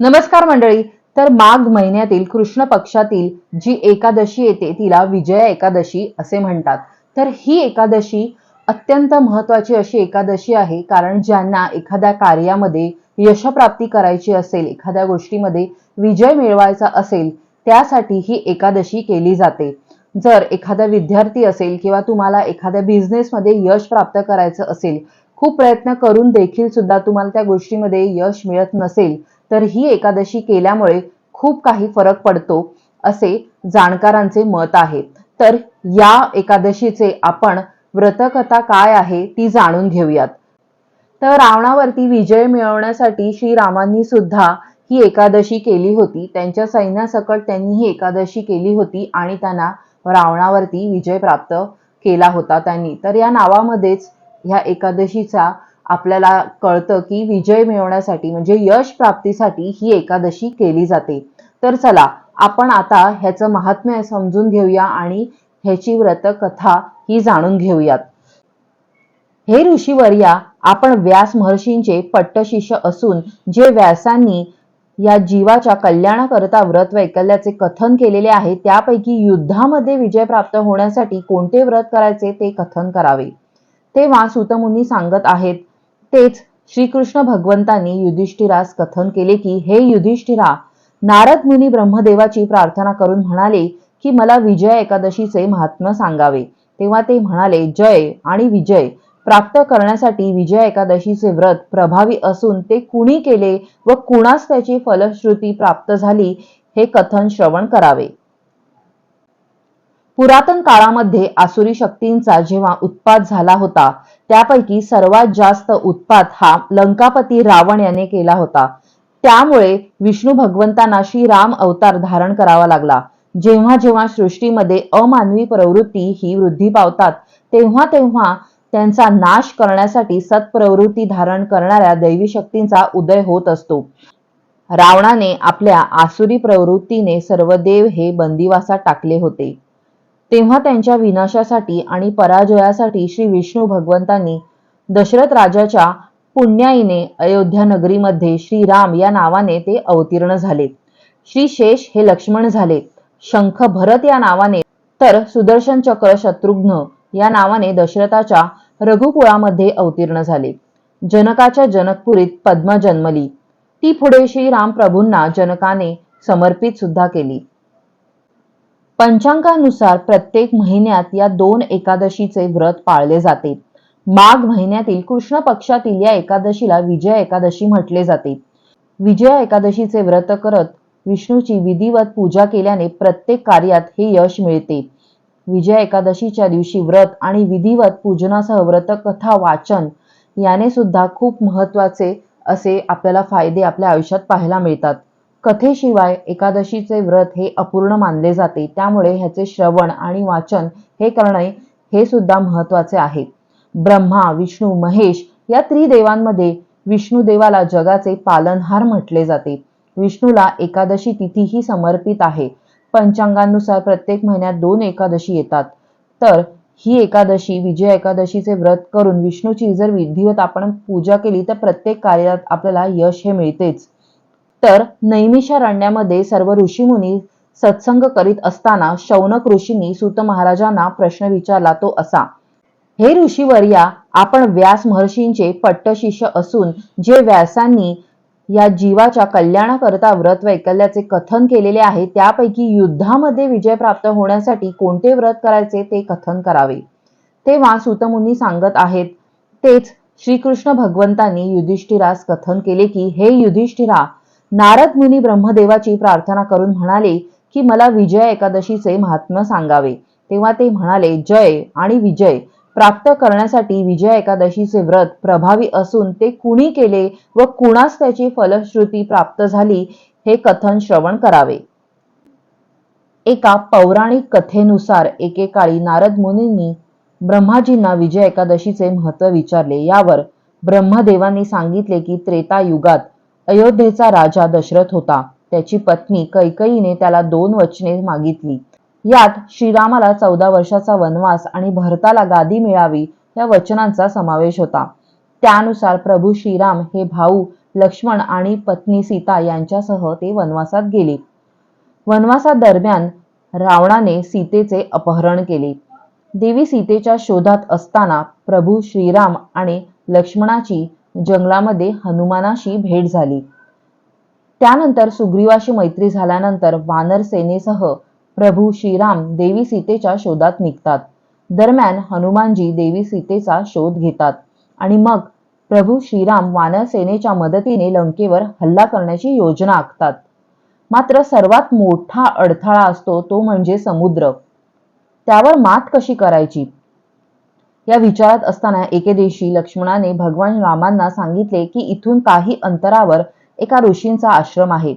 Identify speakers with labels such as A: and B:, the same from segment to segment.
A: नमस्कार मंडळी. तर माघ महिन्यातील कृष्ण पक्षातील जी एकादशी येते तिला विजया एकादशी असे म्हणतात. तर ही एकादशी अत्यंत महत्वाची अशी एकादशी आहे कारण ज्यांना एखाद्या कार्यामध्ये यशप्राप्ती करायची असेल एखाद्या गोष्टीमध्ये विजय मिळवायचा असेल त्यासाठी ही एकादशी केली जाते. जर एखादा विद्यार्थी असेल किंवा तुम्हाला एखाद्या बिझनेसमध्ये यश प्राप्त करायचं असेल खूप प्रयत्न करून देखील सुद्धा तुम्हाला त्या गोष्टीमध्ये यश मिळत नसेल तर ही एकादशी केल्यामुळे खूप काही फरक पडतो असे जाणकारांचे मत आहे. तर या एकादशीचे आपण व्रतकथा काय आहे ती जाणून घेऊयात. तर रावणावरती विजय मिळवण्यासाठी श्रीरामांनी सुद्धा ही एकादशी केली होती. त्यांच्या सैन्यासकट त्यांनी ही एकादशी केली होती आणि त्यांना रावणावरती विजय प्राप्त केला होता त्यांनी. तर या नावामध्येच ह्या एकादशीचा आपल्याला कळतं की विजय मिळवण्यासाठी म्हणजे यश प्राप्तीसाठी ही एकादशी केली जाते. तर चला आपण आता ह्याचं महात्म्य समजून घेऊया आणि ह्याची व्रतकथा ही जाणून घेऊयात. हे ऋषीवर्या आपण व्यास महर्षींचे पट्टशिष्य असून जे व्यासांनी या जीवाच्या कल्याणाकरता व्रत वैकल्याचे कथन केलेले आहे त्यापैकी युद्धामध्ये विजय प्राप्त होण्यासाठी कोणते व्रत करायचे ते कथन करावे. तेव्हा सुतमुनी सांगत आहेत तेच श्रीकृष्ण भगवंतांनी युधिष्ठिरास कथन केले की हे युधिष्ठिरा नारद मुनी ब्रह्मदेवाची प्रार्थना करून म्हणाले की मला विजय एकादशीचे महात्म्य सांगावे. तेव्हा ते म्हणाले जय आणि विजय. प्राप्त करण्यासाठी विजय एकादशीचे व्रत प्रभावी असून ते कुणी केले व कुणास त्याची फलश्रुती प्राप्त झाली हे कथन श्रवण करावे. पुरातन काळामध्ये आसुरी शक्तींचा जेव्हा उत्पात झाला होता त्यापैकी सर्वात जास्त उत्पात हा लंकापती रावण याने केला होता. त्यामुळे विष्णू भगवंतांना श्री राम अवतार धारण करावा लागला. जेव्हा जेव्हा सृष्टीमध्ये अमानवी प्रवृत्ती ही वृद्धी पावतात तेव्हा तेव्हा त्यांचा नाश करण्यासाठी सत्प्रवृत्ती धारण करणाऱ्या दैवी शक्तींचा उदय होत असतो. रावणाने आपल्या आसुरी प्रवृत्तीने सर्व देव हे बंदिवासात टाकले होते. तेव्हा त्यांच्या विनाशासाठी आणि पराजयासाठी श्री विष्णू भगवंतांनी दशरथ राजाच्या पुण्याईने अयोध्या नगरीमध्ये श्रीराम या नावाने ते अवतीर्ण झाले. श्री शेष हे लक्ष्मण झाले. शंख भरत या नावाने तर सुदर्शन चक्र शत्रुघ्न या नावाने दशरथाच्या रघुकुळामध्ये अवतीर्ण झाले. जनकाच्या जनकपुरीत पद्म जन्मली ती पुढे श्रीराम प्रभूंना जनकाने समर्पित सुद्धा केली. पंचांगानुसार प्रत्येक महिन्यात या दोन एकादशीचे व्रत पाळले जाते. माघ महिन्यातील कृष्ण पक्षातील या एकादशीला विजय एकादशी म्हटले जाते. विजया एकादशीचे व्रत करत विष्णूची विधिवत पूजा केल्याने प्रत्येक कार्यात हे यश मिळते. विजय एकादशीच्या दिवशी व्रत आणि विधिवत पूजनासह व्रतकथा वाचन याने सुद्धा खूप महत्त्वाचे असे आपल्याला फायदे आपल्या आयुष्यात पाहायला मिळतात. कथेशिवाय एकादशीचे व्रत हे अपूर्ण मानले जाते. त्यामुळे ह्याचे श्रवण आणि वाचन हे करणे हे सुद्धा महत्त्वाचे आहे. ब्रह्मा विष्णू महेश या त्रिदेवांमध्ये विष्णू देवाला जगाचे पालनहार म्हटले जाते. विष्णूला एकादशी तिथीही समर्पित आहे. पंचांगानुसार प्रत्येक महिन्यात दोन एकादशी येतात. तर ही एकादशी विजय एकादशीचे व्रत करून विष्णूची जर विधिवत आपण पूजा केली तर प्रत्येक कार्यात आपल्याला यश हे मिळतेच. तर नैमिषारण्यामध्ये सर्व ऋषीमुनी सत्संग करीत असताना शौनक ऋषींनी सूत महाराजांना प्रश्न विचारला तो असा हे ऋषीवर्या आपण व्यास महर्षींचे पट्टशिष्य असून जे व्यासांनी या जीवाच्या कल्याणाकरता व्रत वैकल्याचे कथन केलेले आहे त्यापैकी युद्धामध्ये विजय प्राप्त होण्यासाठी कोणते व्रत करायचे ते कथन करावे तेव्हा सुतमुनी सांगत आहेत तेच श्रीकृष्ण भगवंतांनी युधिष्ठिरास कथन केले की हे युधिष्ठिरा नारद मुनी ब्रह्मदेवाची प्रार्थना करून म्हणाले की मला विजय एकादशीचे महात्म्य सांगावे. तेव्हा ते म्हणाले जय आणि विजय. प्राप्त करण्यासाठी विजय एकादशीचे व्रत प्रभावी असून ते कुणी केले व कुणास त्याची फलश्रुती प्राप्त झाली हे कथन श्रवण करावे. एका पौराणिक कथेनुसार एकेकाळी नारद मुनींनी ब्रह्माजींना विजय एकादशीचे महत्त्व विचारले. यावर ब्रह्मदेवांनी सांगितले की त्रेता युगात अयोध्येचा राजा दशरथ होता. त्याची पत्नी कैकईने त्याला दोन वचने मागितली. यात श्रीरामाला चौदा वर्षाचा वनवास आणि भरताला गादी मिळावी या वचनांचा समावेश होता. त्यानुसार प्रभू श्रीराम हे भाऊ लक्ष्मण आणि पत्नी सीता यांच्यासह ते वनवासात गेले. वनवासादरम्यान रावणाने सीतेचे अपहरण केले. देवी सीतेच्या शोधात असताना प्रभू श्रीराम आणि लक्ष्मणाची जंगलामध्ये हनुमानाशी भेट झाली. त्यानंतर सुग्रीवाशी मैत्री झाल्यानंतर वानर सेनेसह प्रभू श्रीराम देवी सीतेच्या शोधात निघतात. दरम्यान हनुमानजी देवी सीतेचा शोध घेतात आणि मग प्रभू श्रीराम वानर सेनेच्या मदतीने लंकेवर हल्ला करण्याची योजना आखतात. मात्र सर्वात मोठा अडथळा असतो तो म्हणजे समुद्र. त्यावर मात कशी करायची? या विचारात असताना एके दिवशी लक्ष्मणाने भगवान रामांना सांगितले की इथून काही अंतरावर एका ऋषींचा आश्रम आहे.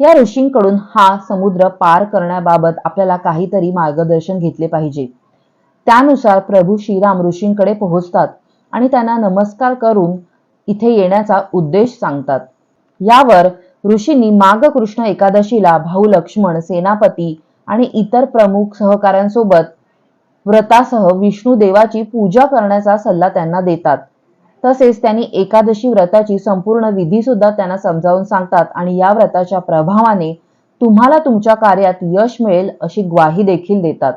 A: या ऋषींकडून हा समुद्र पार करण्याबाबत आपल्याला काहीतरी मार्गदर्शन घेतले पाहिजे. त्यानुसार प्रभू श्रीराम ऋषींकडे पोहोचतात आणि त्यांना नमस्कार करून इथे येण्याचा उद्देश सांगतात. यावर ऋषींनी माघ कृष्ण एकादशीला भाऊ लक्ष्मण सेनापती आणि इतर प्रमुख सहकाऱ्यांसोबत व्रतासह विष्णू देवाची पूजा करण्याचा सल्ला त्यांना देतात. तसेच त्यांनी एकादशी व्रताची संपूर्ण विधी सुद्धा त्यांना समजावून सांगतात आणि या व्रताच्या प्रभावाने तुम्हाला तुमच्या कार्यात यश मिळेल अशी ग्वाही देखील देतात.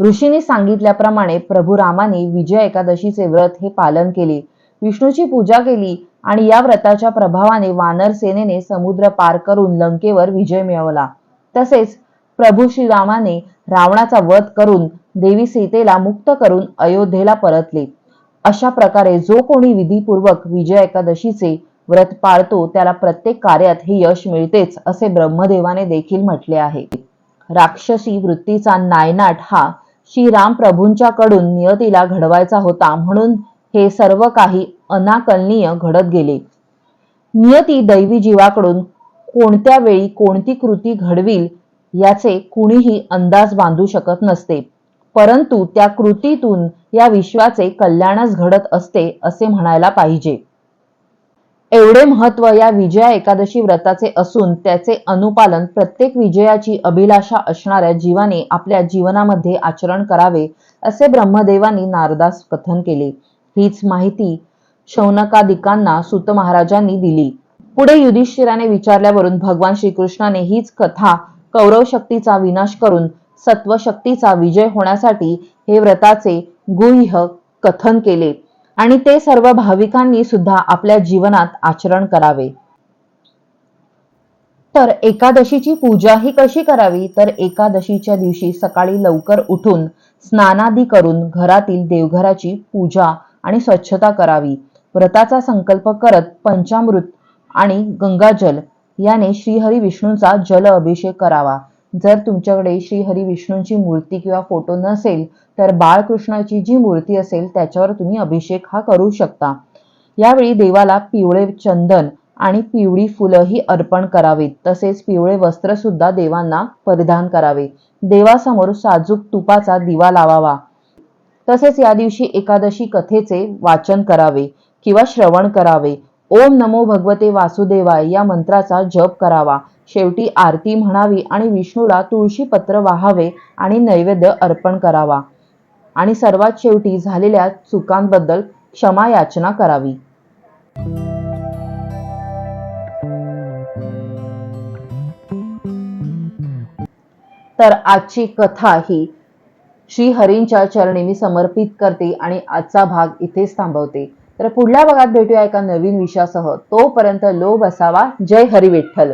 A: ऋषींनी सांगितल्याप्रमाणे प्रभू रामाने विजय एकादशीचे व्रत हे पालन केले. विष्णूची पूजा केली आणि या व्रताच्या प्रभावाने वानर सेनेने समुद्र पार करून लंकेवर विजय मिळवला. तसेच प्रभू श्रीरामाने रावणाचा वध करून देवी सीतेला मुक्त करून अयोध्येला परतले. अशा प्रकारे जो कोणी विधीपूर्वक विजय एकादशीचे व्रत पाळतो त्याला प्रत्येक कार्यात हे यश मिळतेच असे ब्रह्मदेवाने देखील म्हटले आहे. राक्षसी वृत्तीचा नायनाट हा श्रीराम प्रभूंच्याकडून नियतीला घडवायचा होता म्हणून हे सर्व काही अनाकलनीय घडत गेले. नियती दैवी जीवाकडून कोणत्या वेळी कोणती कृती घडविल याचे कुणीही अंदाज बांधू शकत नसते. परंतु त्या कृतीतून या विश्वाचे कल्याणच घडत असते असे म्हणायला पाहिजे. एवढे महत्त्व या विजया एकादशी व्रताचे असून त्याचे अनुपालन प्रत्येक विजयाची अभिलाषा असणाऱ्या जीवाने आपल्या जीवनामध्ये आचरण करावे असे ब्रह्मदेवानी नारदास कथन केले. हीच माहिती शौनकादिकांना सुत महाराजांनी दिली. पुढे युधिष्ठिराने विचारल्यावरून भगवान श्रीकृष्णाने हीच कथा कौरव शक्तीचा विनाश करून सत्वशक्तीचा विजय होण्यासाठी हे व्रताचे गुह्य कथन केले. आणि ते सर्व भाविकांनी सुद्धा आपल्या जीवनात आचरण करावे. तर एकादशीची पूजा ही कशी करावी? तर एकादशीच्या दिवशी सकाळी लवकर उठून स्नानादी करून घरातील देवघराची पूजा आणि स्वच्छता करावी. व्रताचा संकल्प करत पंचामृत आणि गंगाजल याने श्रीहरी विष्णूंचा जल अभिषेक करावा. जर तुमच्याकडे श्रीहरी विष्णूंची मूर्ती किंवा फोटो नसेल तर बाळकृष्णाची जी मूर्ती असेल त्याच्यावर तुम्ही अभिषेक हा करू शकता. यावेळी देवाला पिवळे चंदन आणि पिवळी फुलंही अर्पण करावीत. तसेच पिवळे वस्त्र सुद्धा देवांना परिधान करावे. देवासमोर साजूक तुपाचा दिवा लावावा. तसेच या दिवशी एकादशी कथेचे वाचन करावे किंवा श्रवण करावे. ओम नमो भगवते वासुदेवाय या मंत्राचा जप करावा. शेवटी आरती म्हणावी आणि विष्णूला तुळशी पत्र वाहावे आणि नैवेद्य अर्पण करावा. आणि सर्वात शेवटी झालेल्या चुकांबद्दल क्षमा याचना करावी. तर आजची कथा ही श्रीहरींच्या चरणी मी समर्पित करते आणि आजचा भाग इथेच थांबवते. तर पुढल्या भागात भेटूया एका नवीन विषयासह. तोपर्यंत लोभ असावा. जय हरी विठ्ठल